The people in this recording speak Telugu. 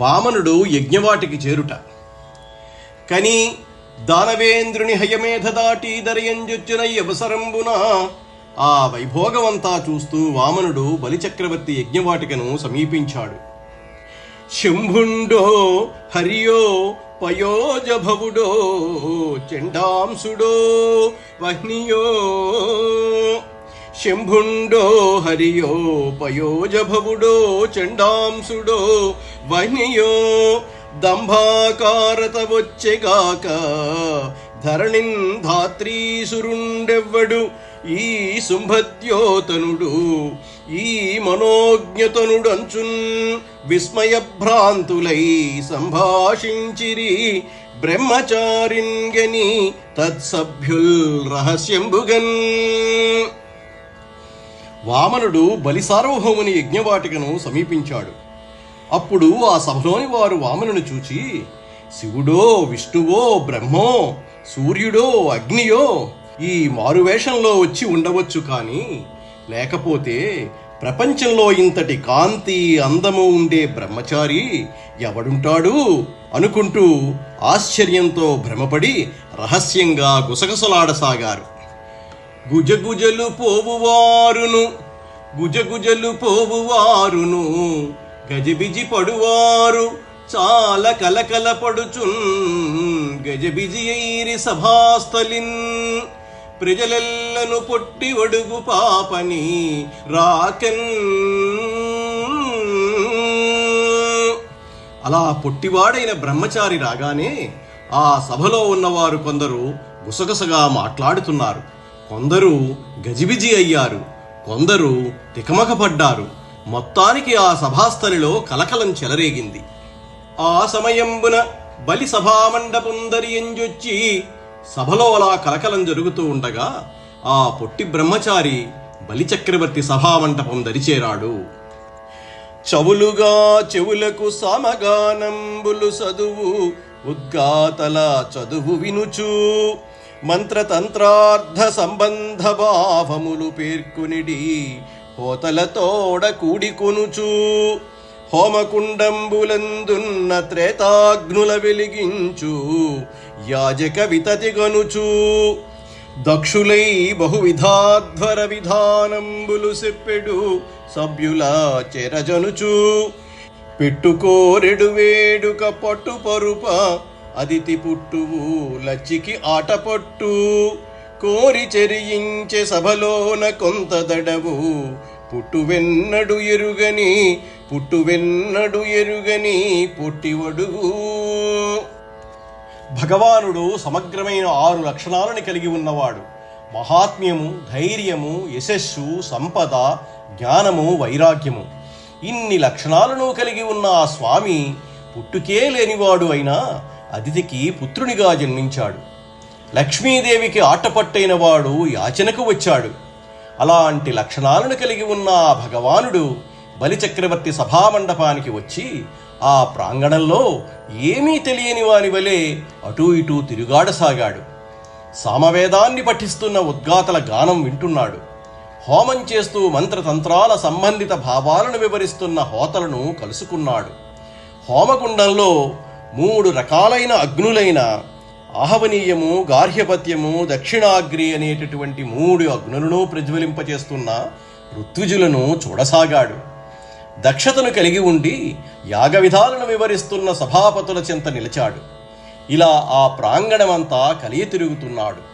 వామనుడు యజ్ఞవాటికి చేరుట. కని దానవేంద్రుని హయమేధ దాటి దరయంజొచ్చున అవసరంబున ఆ వైభోగమంతా చూస్తూ వామనుడు బలిచక్రవర్తి యజ్ఞవాటికను సమీపించాడు. శంభుండో హరియో పయోజభవుడో చెండాంసుడో వహ్నియో శంభుండో హరియో పయోజభవుడో చండాంసుడో వహ్నియో దంభాకారత వచ్చెగాక ధరణిన్ ధాత్రీసురుండెవ్వడు ఈ శుంభద్యోతనుడు ఈ మనోజ్ఞతనుడంచున్ విస్మయభ్రాంతులై సంభాషించిరి బ్రహ్మచారిన్గని తత్సభ్యుల్ రహస్యంబుగన్. వామనుడు బలి సార్వభౌముని యజ్ఞవాటికను సమీపించాడు. అప్పుడు ఆ సభలోని వారు వామనుని చూచి శివుడో విష్ణువో బ్రహ్మో సూర్యుడో అగ్నియో ఈ మారువేషంలో వచ్చి ఉండవచ్చు కానీ లేకపోతే ప్రపంచంలో ఇంతటి కాంతి అందము ఉండే బ్రహ్మచారి ఎవడుంటాడు? అనుకుంటూ ఆశ్చర్యంతో భ్రమపడి రహస్యంగా గుసగుసలాడసాగారు. గుజగుజలు పోవువారును గుజగుజలు పోవువారును గజబిజి పడువారు చాలా కలకల పడుచున్ గజబిజి అయిరి సభాస్థలిన్ ప్రజలెల్లను పొట్టి ఒడుగు పాపని రాకెన్. అలా పొట్టివాడైన బ్రహ్మచారి రాగానే ఆ సభలో ఉన్నవారు కొందరు గుసగుసగా మాట్లాడుతున్నారు. కొందరు గజిబిజి అయ్యారు కొందరు తికమకపడ్డారు. మొత్తానికి ఆ సభాస్థలిలో కలకలం చెలరేగింది. ఆ సమయంబున బలి సభామండపుందరియంజొచ్చి సభలో అలా కలకలం జరుగుతూ ఉండగా ఆ పొట్టి బ్రహ్మచారి బలిచక్రవర్తి సభామంటపం దరిచేరాడు చవులుగా చెవులకు సమగానంబులు చదువు ఉద్గాతల చదువు వినుచు మంత్రతంత్రార్థ సంబంధ భావములు పేర్కొనిడి హోతలతోడ కూడికొనుచు. హోమకుండంబులందున్న త్రేతాగ్నుల వెలిగించు యాజక వితతిగనుచు దక్షులై బహువిధాధ్వర విధానంబులు చెప్పెడు సభ్యుల చెరజనుచు. పెట్టుకోరెడు వేడుక పట్టు పరుప అదితి పుట్టువు లచ్చికి ఆటపొట్టు. కోరి చెరియించే సభలోన కొంత దడవు. పుట్టువెన్నడు ఎరుగని పుట్టువెన్నడు ఎరుగని పొట్టివడుగు భగవానుడు సమగ్రమైన ఆరు లక్షణాలను కలిగి ఉన్నవాడు. మహాత్మ్యము ధైర్యము యశస్సు సంపద జ్ఞానము వైరాగ్యము. ఇన్ని లక్షణాలను కలిగి ఉన్న ఆ స్వామి పుట్టుకే లేనివాడు అయినా అతిథికి పుత్రునిగా జన్మించాడు. లక్ష్మీదేవికి ఆటపట్టైన వాడు యాచనకు వచ్చాడు. అలాంటి లక్షణాలను కలిగి ఉన్న ఆ భగవానుడు బలిచక్రవర్తి సభామండపానికి వచ్చి ఆ ప్రాంగణంలో ఏమీ తెలియని వాని వలె అటూ ఇటూ తిరుగాడసాగాడు. సామవేదాన్ని పఠిస్తున్న ఉద్గాతల గానం వింటున్నాడు. హోమం చేస్తూ మంత్రతంత్రాల సంబంధిత భావాలను వివరిస్తున్న హోతలను కలుసుకున్నాడు. హోమకుండంలో మూడు రకాలైన అగ్నులైన ఆహవనీయము గార్హ్యపత్యము దక్షిణాగ్రి అనేటటువంటి మూడు అగ్నులను ప్రజ్వలింపచేస్తున్న ఋత్విజులను చూడసాగాడు. దక్షతను కలిగి ఉండి యాగ విధాలను వివరిస్తున్న సభాపతుల చెంత నిలిచాడు. ఇలా ఆ ప్రాంగణమంతా కలియ తిరుగుతున్నాడు